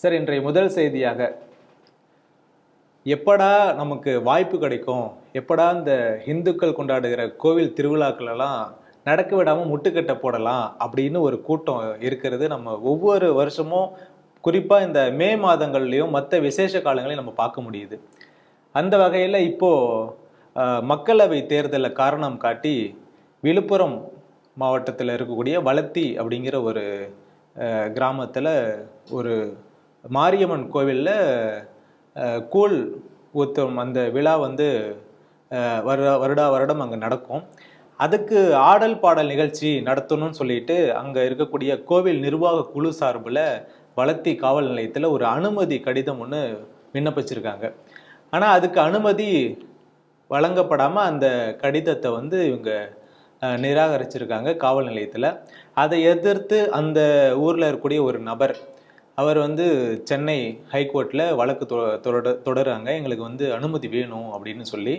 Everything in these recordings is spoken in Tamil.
சார் இன்றைய முதல் செய்தியாக எப்படா நமக்கு வாய்ப்பு கிடைக்கும்? எப்படா இந்த இந்துக்கள் கொண்டாடுகிற கோவில் திருவிழாக்களெல்லாம் நடக்க விடாமல் முட்டுக்கட்டை போடலாம் அப்படின்னு ஒரு கூட்டம் இருக்கிறது. நம்ம ஒவ்வொரு வருஷமும் குறிப்பாக இந்த மே மாதங்கள்லேயும் மற்ற விசேஷ காலங்களையும் நம்ம பார்க்க முடியுது. அந்த வகையில் இப்போ மக்களவை தேர்தலில் காரணம் காட்டி விழுப்புரம் மாவட்டத்தில் இருக்கக்கூடிய வளத்தி அப்படிங்கிற ஒரு கிராமத்தில் ஒரு மாரியம்மன் கோவிலில் கூழ் ஊத்தும் அந்த விழா வந்து வருட வருடா வருடம் அங்கே நடக்கும். அதுக்கு ஆடல் பாடல் நிகழ்ச்சி நடத்தணும்னு சொல்லிட்டு அங்கே இருக்கக்கூடிய கோவில் நிர்வாக குழு சார்பில் வளத்தி காவல் நிலையத்தில் ஒரு அனுமதி கடிதம் ஒன்று விண்ணப்பிச்சிருக்காங்க. ஆனால் அதுக்கு அனுமதி வழங்கப்படாமல் அந்த கடிதத்தை வந்து இவங்க நிராகரிச்சிருக்காங்க காவல் நிலையத்தில். அதை எதிர்த்து அந்த ஊரில் இருக்கக்கூடிய ஒரு நபர் அவர் வந்து சென்னை ஹைகோர்ட்டில் வழக்கு தொ- தொடர தொடருறாங்க எங்களுக்கு வந்து அனுமதி வேணும் அப்படின்னு சொல்லி.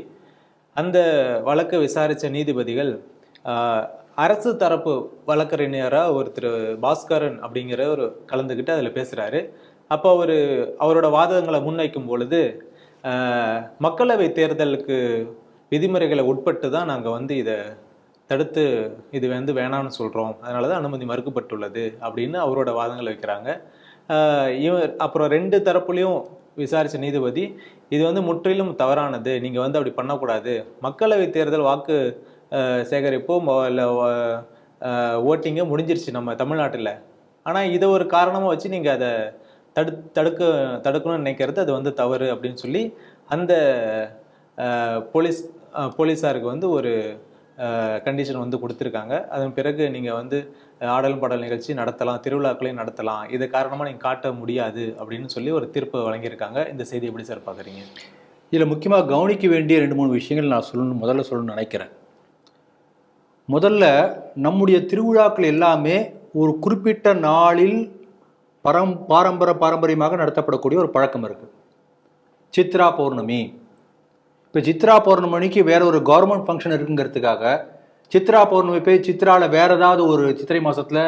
அந்த வழக்கை விசாரித்த நீதிபதிகள் அரசு தரப்பு வழக்கறிஞராக ஒருத்தர் பாஸ்கரன் அப்படிங்கிற ஒரு கலந்துக்கிட்டு அதில் பேசுகிறாரு அப்போ அவர் அவரோட வாதங்களை முன்வைக்கும் பொழுது மக்களவை தேர்தலுக்கு விதிமுறைகளை உட்பட்டு தான் நாங்கள் வந்து இதை தடுத்து இது வந்து வேணாம்னு சொல்கிறோம் அதனால தான் அனுமதி மறுக்கப்பட்டுள்ளது அப்படின்னு அவரோட வாதங்களை வைக்கிறாங்க. இவர் அப்புறம் ரெண்டு தரப்புலையும் விசாரித்த நீதிபதி இது வந்து முற்றிலும் தவறானது நீங்கள் வந்து அப்படி பண்ணக்கூடாது. மக்களவை தேர்தல் வாக்கு ஆஹ் சேகரிப்போ மொ- இல்ல முடிஞ்சிருச்சு நம்ம தமிழ்நாட்டில். ஆனால் இதை ஒரு காரணமாக வச்சு நீங்கள் அதை தடு தடுக்க தடுக்கணும்னு நினைக்கிறது அது வந்து தவறு அப்படின்னு சொல்லி அந்த போலீஸ் போலீஸாருக்கு வந்து ஒரு கண்டிஷன் வந்து கொடுத்துருக்காங்க. அதன் பிறகு நீங்கள் வந்து ஆடல் பாடல் நிகழ்ச்சி நடத்தலாம் திருவிழாக்களையும் நடத்தலாம். இது காரணமாக நீங்கள் காட்ட முடியாது அப்படின்னு சொல்லி ஒரு தீர்ப்பு வழங்கியிருக்காங்க. இந்த செய்தி எப்படி சார் பார்க்குறீங்க? இதில் முக்கியமாக கவனிக்க வேண்டிய ரெண்டு மூணு விஷயங்கள் நான் சொல்லணும் முதல்ல சொல்லணும்னு நினைக்கிறேன். முதல்ல நம்முடைய திருவிழாக்கள் எல்லாமே ஒரு குறிப்பிட்ட நாளில் பரம் பாரம்பர பாரம்பரியமாக நடத்தப்படக்கூடிய ஒரு பழக்கம் இருக்குது சித்ரா பௌர்ணமி. இப்போ சித்ரா பௌர்ணமிக்கு வேற ஒரு கவர்மெண்ட் ஃபங்க்ஷன் இருக்குங்கிறதுக்காக சித்ரா பௌர்ணமி போய் சித்ராவில் வேற ஏதாவது ஒரு சித்திரை மாதத்தில்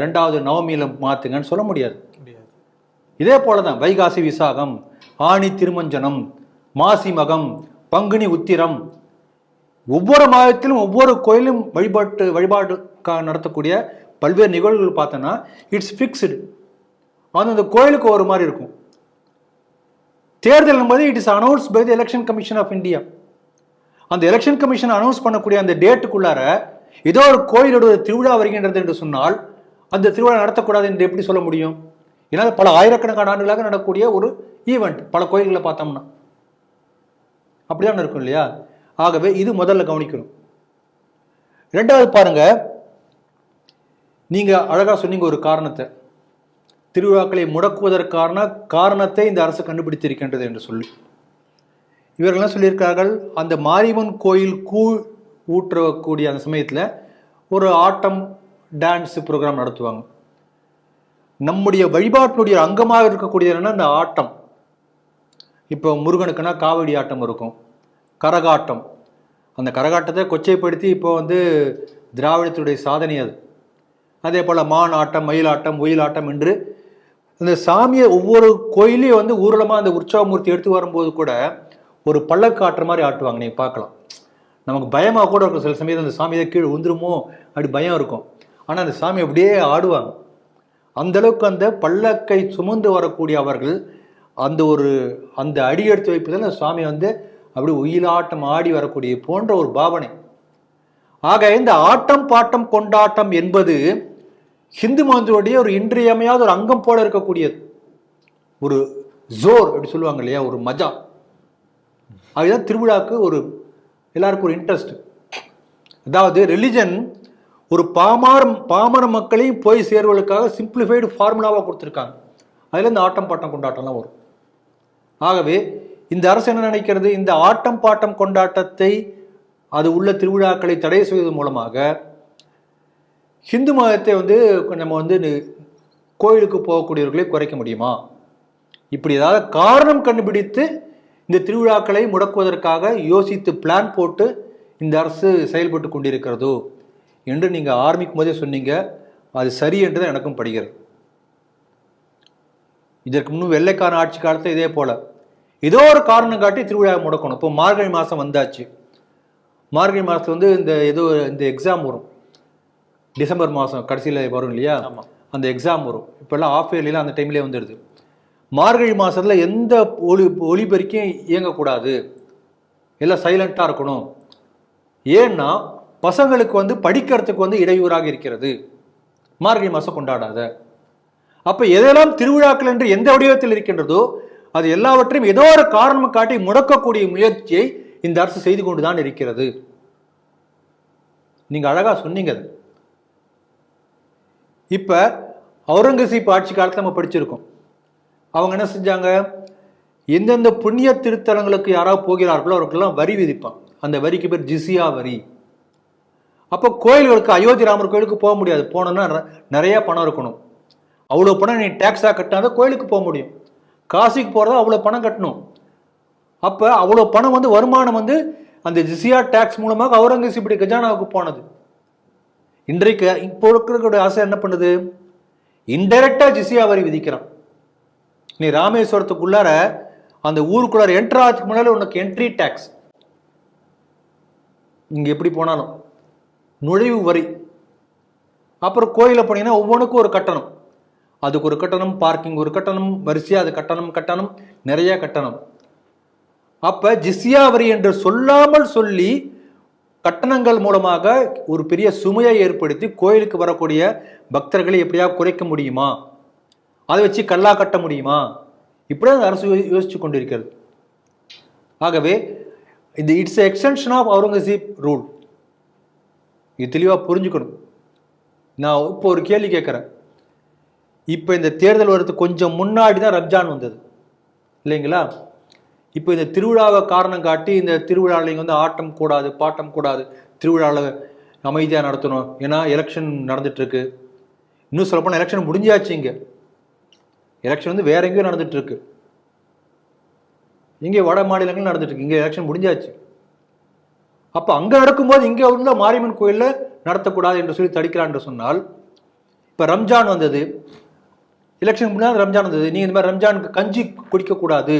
ரெண்டாவது நவமியில் மாற்றுங்கன்னு சொல்ல முடியாது. இதே போல தான் வைகாசி விசாகம் ஆணி திருமஞ்சனம் மாசி மகம் பங்குனி உத்திரம் ஒவ்வொரு மாதத்திலும் ஒவ்வொரு கோயிலும் வழிபாட்டு வழிபாட்டுக்காக நடத்தக்கூடிய பல்வேறு நிகழ்வுகள் பார்த்தோன்னா இட்ஸ் ஃபிக்ஸ்டு அந்தந்த கோயிலுக்கு ஒரு மாதிரி இருக்கும். தேர்தல் என்பது it is announce by the election commission of India அந்த எலெக்ஷன் கமிஷன் அனௌன்ஸ் பண்ணக்கூடிய அந்த டேட்டுக்குள்ளார ஏதோ ஒரு கோயிலோட திருவிழா வருகின்றது என்று சொன்னால் அந்த திருவிழா நடத்தக்கூடாது என்று எப்படி சொல்ல முடியும்? ஏன்னா பல ஆயிரக்கணக்கான ஆண்டுகளாக நடக்கக்கூடிய ஒரு ஈவெண்ட் பல கோயில்களை பார்த்தோம்னா. அப்படிதான் இருக்கும் இல்லையா? ஆகவே இது முதல்ல கவனிக்கணும். ரெண்டாவது பாருங்க நீங்க அழகா சொன்னீங்க ஒரு காரணத்தை. திருவிழாக்களை முடக்குவதற்கான காரணத்தை இந்த அரசு கண்டுபிடித்திருக்கின்றது என்று சொல்லி. இவர்கள் சொல்லியிருக்கார்கள் அந்த மாரியம்மன் கோயில் கூழ் ஊற்றக்கூடிய அந்த சமயத்தில் ஒரு ஆட்டம் டான்ஸ் ப்ரோக்ராம் நடத்துவாங்க. நம்முடைய வழிபாட்டினுடைய அங்கமாக இருக்கக்கூடியது என்னன்னா அந்த ஆட்டம். இப்போ முருகனுக்குன்னா காவடி ஆட்டம் இருக்கும். கரகாட்டம். அந்த கரகாட்டத்தை கொச்சைப்படுத்தி இப்போ வந்து திராவிடத்துடைய சாதனை அது. அதே போல் மான் ஆட்டம் மயிலாட்டம் ஒயிலாட்டம் என்று அந்த சாமியை ஒவ்வொரு கோயிலையும் வந்து ஊர்வலமாக அந்த உற்சவமூர்த்தி எடுத்து வரும்போது கூட ஒரு பள்ளக்காட்டுற மாதிரி ஆட்டுவாங்க. நீங்கள் பார்க்கலாம். நமக்கு பயமாக கூட இருக்கும். சில சமயத்தில் அந்த சாமி கீழே உந்துருமோ அப்படி பயம் இருக்கும். ஆனால் அந்த சாமி அப்படியே ஆடுவாங்க. அந்தளவுக்கு அந்த பல்லக்கை சுமந்து வரக்கூடிய அவர்கள் அந்த ஒரு அந்த அடி எடுத்து வைப்பதில் அந்த சுவாமி வந்து அப்படி உயிலாட்டம் ஆடி வரக்கூடிய போன்ற ஒரு பாவனை. ஆக இந்த ஆட்டம் பாட்டம் கொண்டாட்டம் என்பது ஹிந்து மதத்துடைய ஒரு இன்றியமையாத ஒரு அங்கம் போல இருக்கக்கூடியது. ஒரு ஜோர் அப்படி சொல்லுவாங்க இல்லையா? ஒரு மஜா. அதுதான் திருவிழாக்கு ஒரு எல்லாருக்கும் ஒரு இன்ட்ரெஸ்ட் அதாவது ரிலிஜன் ஒரு பாமர பாமர மக்களையும் போய் சேர்வதற்காக சிம்பிளிஃபைடு ஃபார்முலாவாக கொடுத்துருக்காங்க. அதில் இந்த ஆட்டம் பாட்டம் கொண்டாட்டம்லாம் வரும். ஆகவே இந்த அரசு என்ன நினைக்கிறது? இந்த ஆட்டம் பாட்டம் கொண்டாட்டத்தை அது உள்ள திருவிழாக்களை தடை செய்வதன் மூலமாக ஹிந்து மதத்தை வந்து நம்ம வந்து கோயிலுக்கு போகக்கூடியவர்களை குறைக்க முடியுமா? இப்படி ஏதாவது காரணம் கண்டுபிடித்து இந்த திருவிழாக்களை முடக்குவதற்காக யோசித்து பிளான் போட்டு இந்த அரசு செயல்பட்டு கொண்டிருக்கிறதோ என்று நீங்கள் ஆரம்பிக்கும் போதே சொன்னீங்க. அது சரி என்று தான் எனக்கும் படுகிறது. இதற்கு முன்னும் வெள்ளைக்காரன் ஆட்சி காலத்தில் இதே போல. ஏதோ ஒரு காரணம் காட்டி திருவிழா முடக்கணும். இப்போ மார்கழி மாதம் வந்தாச்சு. மார்கழி மாதத்துல வந்து இந்த ஏதோ இந்த எக்ஸாம் வரும். டிசம்பர் மாதம் கடைசியில் வரும் இல்லையா? அந்த எக்ஸாம் வரும். இப்போல்லாம் ஆஃப் இயர்லியில் அந்த டைம்லேயே வந்துடுது. மார்கழி மாசத்துல எந்த ஒளி ஒளிபெருக்கையும் இயங்கக்கூடாது. எல்லாம் சைலண்ட்டாக இருக்கணும். ஏன்னா பசங்களுக்கு வந்து படிக்கிறதுக்கு வந்து இடையூறாக இருக்கிறது. மார்கழி மாதம் கொண்டாடாத. அப்போ எதெல்லாம் திருவிழாக்கள் என்று எந்த வடிவத்தில் இருக்கின்றதோ அது எல்லாவற்றையும் ஏதோ ஒரு காரணம் காட்டி முடக்கக்கூடிய முயற்சியை இந்த அரசு செய்து கொண்டுதான் இருக்கிறது. நீங்க அழகா சொன்னீங்க அது. இப்போ அவுரங்கசீப் ஆட்சி காலத்தில் நம்ம படிச்சிருக்கோம். அவங்க என்ன செஞ்சாங்க? எந்தெந்த புண்ணிய திருத்தலங்களுக்கு யாராவது போகிறார்களோ அவருக்கெல்லாம் வரி விதிப்பான் அந்த வரிக்கு பேர் ஜிசியா வரி. அப்போ கோயில்களுக்கு அயோத்தி ராமர் கோயிலுக்கு போக முடியாது. போனோம்னா நிறையா பணம் இருக்கணும். அவ்வளோ பணம் நீ டேக்ஸாக கட்டினாதான் கோயிலுக்கு போக முடியும். காசிக்கு போகிறதா அவ்வளோ பணம் கட்டணும். அப்போ அவ்வளோ பணம் வந்து வருமானம் வந்து அந்த ஜிசியா டேக்ஸ் மூலமாக அவுரங்கசீப்புடைய கஜானாவுக்கு போனது. இன்றைக்கு இப்போ இருக்கிற ஆசை என்ன பண்ணுது? இன்டைரக்டா ஜிசியா வரி விதிக்கிறான். நீ ராமேஸ்வரத்துக்குள்ளார அந்த ஊருக்குள்ளார என்ட்ரு ஆகிறதுக்கு முன்னால உனக்கு என்ட்ரி டேக்ஸ் இங்கே எப்படி போனாலும் நுழைவு வரி. அப்புறம் கோயிலை போனீங்கன்னா ஒவ்வொன்றுக்கும் ஒரு கட்டணம். அதுக்கு ஒரு கட்டணம் பார்க்கிங் ஒரு கட்டணம் வரிசையாக அது கட்டணம் கட்டணம் நிறைய கட்டணம். அப்போ ஜிஸ்யா வரி என்று சொல்லாமல் சொல்லி கட்டணங்கள் மூலமாக ஒரு பெரிய சுமையை ஏற்படுத்தி கோயிலுக்கு வரக்கூடிய பக்தர்களை எப்படியா குறைக்க முடியுமா? அதை வச்சு கல்லா கட்ட முடியுமா? இப்படி அந்த அரசு யோசிச்சு கொண்டிருக்கிறது. ஆகவே இந்த it's extension of Aurangzeb rule இது தெளிவாக புரிஞ்சுக்கணும். நான் இப்போ ஒரு கேள்வி கேட்குறேன். இப்போ இந்த தேர்தல் வர்றதுக்கு கொஞ்சம் முன்னாடி தான் ரம்ஜான் வந்தது. இல்லைங்களா? இப்போ இந்த திருவிழாவை காரணம் காட்டி இந்த திருவிழாவில் இங்கே வந்து ஆட்டம் கூடாது பாட்டம் கூடாது திருவிழாவில் அமைதியாக நடத்தணும். ஏன்னா எலெக்ஷன் நடந்துட்டுருக்கு. இன்னும் சொல்லப்போனால் எலெக்ஷன் முடிஞ்சாச்சு இங்கே. எலெக்ஷன் வந்து வேற எங்கேயும் நடந்துட்டுருக்கு. இங்கே வட மாநிலங்கள் நடந்துட்டுருக்கு. இங்கே எலெக்ஷன் முடிஞ்சாச்சு. அப்போ அங்கே நடக்கும்போது இங்கே உள்ள மாரியம்மன் கோயிலில் நடத்தக்கூடாது என்று சொல்லி தடுக்கிறான் என்று சொன்னால் இப்போ ரம்ஜான் வந்தது. எலெக்ஷன் முன்னாடி ரம்ஜான் வந்தது. நீங்கள் இந்த மாதிரி ரம்ஜானுக்கு கஞ்சி குடிக்கக்கூடாது.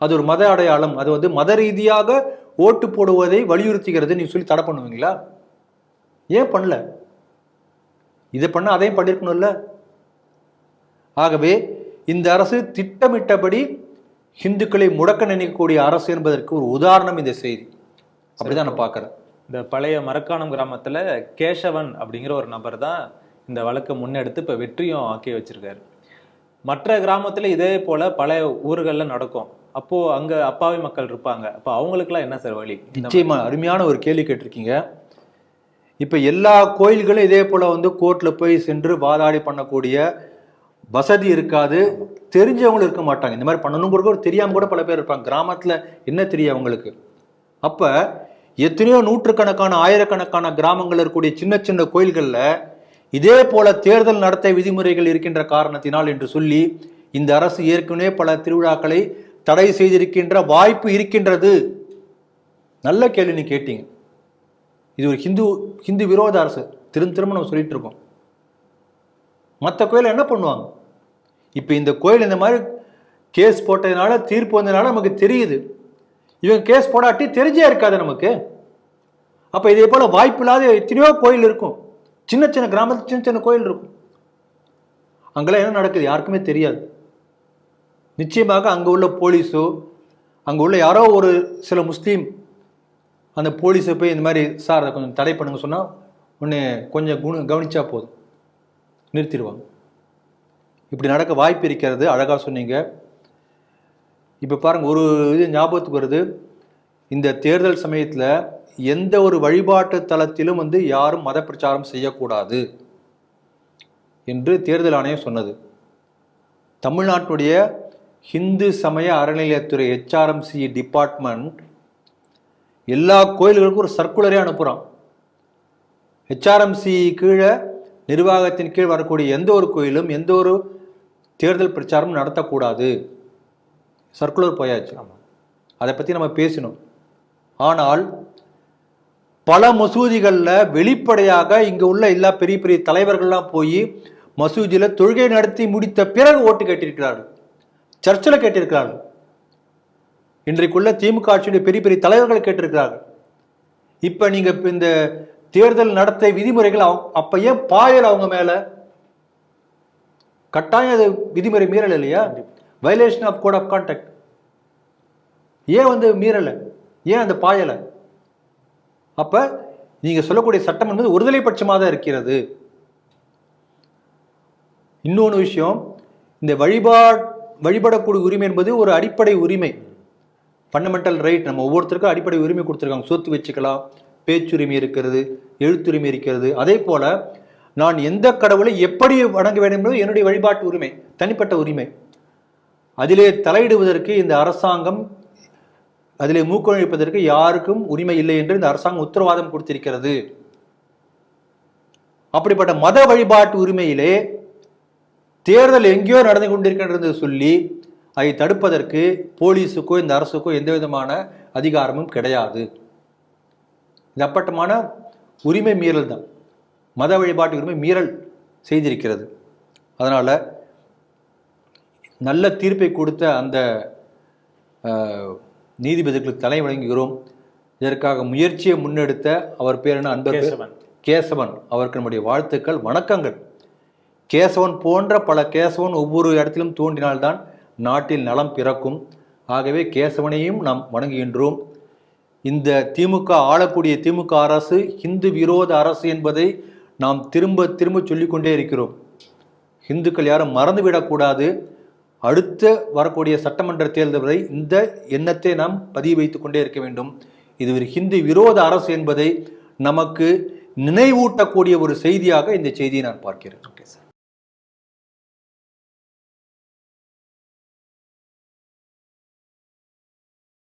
அது ஒரு மத அடையாளம். அது வந்து மத ரீதியாக ஓட்டு போடுவதை வலியுறுத்துகிறது. நீங்க சொல்லி தடை பண்ணுவீங்களா? ஏன் பண்ணல? இதை பண்ண அதையும் பண்ணிருக்கணும்ல. ஆகவே இந்த அரசு திட்டமிட்டபடி ஹிந்துக்களை முடக்க நினைக்கக்கூடிய அரசு என்பதற்கு ஒரு உதாரணம் இந்த செய்தி. அப்படிதான் நான் பார்க்குறேன். இந்த பழைய மரக்காணம் கிராமத்தில் கேசவன் அப்படிங்கிற ஒரு நபர் தான் இந்த வழக்கை முன்னெடுத்து இப்போ வெற்றியும் ஆக்கி வச்சிருக்காரு. மற்ற கிராமத்தில் இதே போல பல ஊர்களில் நடக்கும். அப்போ அங்க அப்பாவி மக்கள் இருப்பாங்க. அப்ப அவங்களுக்குலாம் என்ன சார் வழி? நிச்சயமா அருமையான ஒரு கேள்வி கேட்டிருக்கீங்க. இப்ப எல்லா கோயில்களும் இதே போல வந்து கோர்ட்ல போய் சென்று வாதாடி பண்ணக்கூடிய வசதி இருக்காது. தெரிஞ்சவங்களும் இருக்க மாட்டாங்க. இந்த மாதிரி பண்ணணும் கூட தெரியாம கூட பல பேர் இருப்பாங்க. கிராமத்துல என்ன தெரியும் அவங்களுக்கு? அப்ப எத்தனையோ நூற்றுக்கணக்கான ஆயிரக்கணக்கான கிராமங்கள் இருக்கக்கூடிய சின்ன சின்ன கோயில்கள்ல இதே போல தேர்தல் நடத்த விதிமுறைகள் இருக்கின்ற காரணத்தினால் என்று சொல்லி இந்த அரசு ஏற்கனவே பல திருவிழாக்களை தடை செய்திருக்கின்ற வாய்ப்பு இருக்கின்றது. நல்ல கேள்வி நீ கேட்டீங்க. இது ஒரு ஹிந்து ஹிந்து விரோத அரசு. திரும்ப திரும்ப நம்ம சொல்லிட்டு இருக்கோம். மற்ற கோயில் என்ன பண்ணுவாங்க? இப்போ இந்த கோயில் இந்த மாதிரி கேஸ் போட்டதுனால தீர்ப்பு வந்ததுனால நமக்கு தெரியுது. இவங்க கேஸ் போடாட்டி தெரிஞ்சே இருக்காது நமக்கு. அப்போ இதே போல் வாய்ப்பு இல்லாத எத்தனையோ கோயில் இருக்கும். சின்ன சின்ன கிராமத்தில் சின்ன சின்ன கோயில் இருக்கும். அங்கெல்லாம் என்ன நடக்குது? யாருக்குமே தெரியாது. நிச்சயமாக அங்கே உள்ள போலீஸோ அங்கே உள்ள யாரோ ஒரு சில முஸ்லீம் அந்த போலீஸை போய் இந்த மாதிரி சார் அதை கொஞ்சம் தடை பண்ணுங்க சொன்னால் உன்னை கொஞ்சம் குண கவனித்தா போதும். நிறுத்திடுவாங்க. இப்படி நடக்க வாய்ப்பு இருக்கிறது அழகாக சொன்னீங்க. இப்போ பாருங்கள் ஒரு இது ஞாபகத்துக்கு வருது. இந்த தேர்தல் சமயத்தில் எந்த ஒரு வழிபாட்டு தலத்திலும் வந்து யாரும் மத பிரச்சாரம் செய்யக்கூடாது என்று தேர்தல் ஆணையம் சொன்னது. தமிழ்நாட்டுடைய ஹிந்து சமய அறநிலையத்துறை ஹெச்ஆர்எம்சி டிபார்ட்மெண்ட் எல்லா கோயில்களுக்கும் ஒரு சர்க்குலரே அனுப்புகிறான் ஹெச்ஆர்எம்சி கீழே நிர்வாகத்தின் கீழ் வரக்கூடிய எந்த ஒரு கோயிலும் எந்த ஒரு தேர்தல் பிரச்சாரமும் நடத்தக்கூடாது. சர்க்குலர் போயாச்சு. அதை பற்றி நம்ம பேசினோம். ஆனால் பல மசூதிகளில் வெளிப்படையாக இங்கே உள்ள எல்லா பெரிய பெரிய தலைவர்கள்லாம் போய் மசூதியில் தொழுகை நடத்தி முடித்த பிறகு ஓட்டு கேட்டிருக்கிறார்கள். சர்ச்சில் கேட்டிருக்கிறார்கள். இன்றைக்குள்ள திமுக ஆட்சியுடைய பெரிய பெரிய தலைவர்கள் கேட்டிருக்கிறார்கள். இப்ப நீங்க இந்த தேர்தல் நடத்தை விதிமுறைகள் அவங்க- அப்ப ஏன் பாயல் அவங்க மேல? கட்டாயம் அது விதிமுறை மீறல் இல்லையா? Violation of code of contact ஏன் வந்து மீறல? ஏன் அந்த பாயலை? அப்ப நீங்க சொல்லக்கூடிய சட்டம் என்பது ஒருதலை பட்சமாக தான் இருக்கிறது. இன்னொன்று விஷயம் இந்த வழிபாட் வழிபடக்கூடிய உரிமை என்பது ஒரு அடிப்படை உரிமை. ஃபண்டமெண்டல் ரைட் நம்ம ஒவ்வொருத்தருக்கும் அடிப்படை உரிமை கொடுத்துருக்காங்க. சொத்து வச்சுக்கலாம் பேச்சுரிமை இருக்கிறது எழுத்துரிமை இருக்கிறது. அதே போல நான் எந்த கடவுளை எப்படி வணங்க வேண்டும் என்பது என்னுடைய வழிபாட்டு உரிமை தனிப்பட்ட உரிமை. அதிலே தலையிடுவதற்கு இந்த அரசாங்கம் அதிலே மூக்கொழிப்பதற்கு யாருக்கும் உரிமை இல்லை என்று இந்த அரசாங்கம் உத்தரவாதம் கொடுத்திருக்கிறது. அப்படிப்பட்ட மத வழிபாட்டு உரிமையிலே தேர்தல் எங்கேயோ நடந்து கொண்டிருக்கின்றது சொல்லி அதை தடுப்பதற்கு போலீஸுக்கோ இந்த அரசுக்கோ எந்த விதமான அதிகாரமும் கிடையாது. இது அப்பட்டமான உரிமை மீறல் தான். மத வழிபாட்டு உரிமை மீறல் செய்திருக்கிறது. அதனால நல்ல தீர்ப்பை கொடுத்த அந்த நீதிபதிகளுக்கு தலை வழங்குகிறோம் இதற்காக முயற்சியை முன்னெடுத்த அவர் பேர் என்ன? அன்பர் பேர்? கேசவன். கேசவன். அவருக்கு நம்முடைய வாழ்த்துக்கள் வணக்கங்கள். கேசவன் போன்ற பல கேசவன் ஒவ்வொரு இடத்திலும் தோன்றினால்தான் நாட்டில் நலம் பிறக்கும். ஆகவே கேசவனையும் நாம் வணங்குகின்றோம். இந்த திமுக ஆளக்கூடிய திமுக அரசு இந்து விரோத அரசு என்பதை நாம் திரும்ப திரும்ப சொல்லிக்கொண்டே இருக்கிறோம். இந்துக்கள் யாரும் மறந்துவிடக்கூடாது. அடுத்த வரக்கூடிய சட்டமன்ற தேர்தல் வரை இந்த எண்ணத்தை நாம் பதிய வைத்துக் கொண்டே இருக்க வேண்டும். இது ஒரு ஹிந்து விரோத அரசு என்பதை நமக்கு நினைவூட்டக்கூடிய ஒரு செய்தியாக இந்த செய்தியை நான் பார்க்கிறேன். Okay sir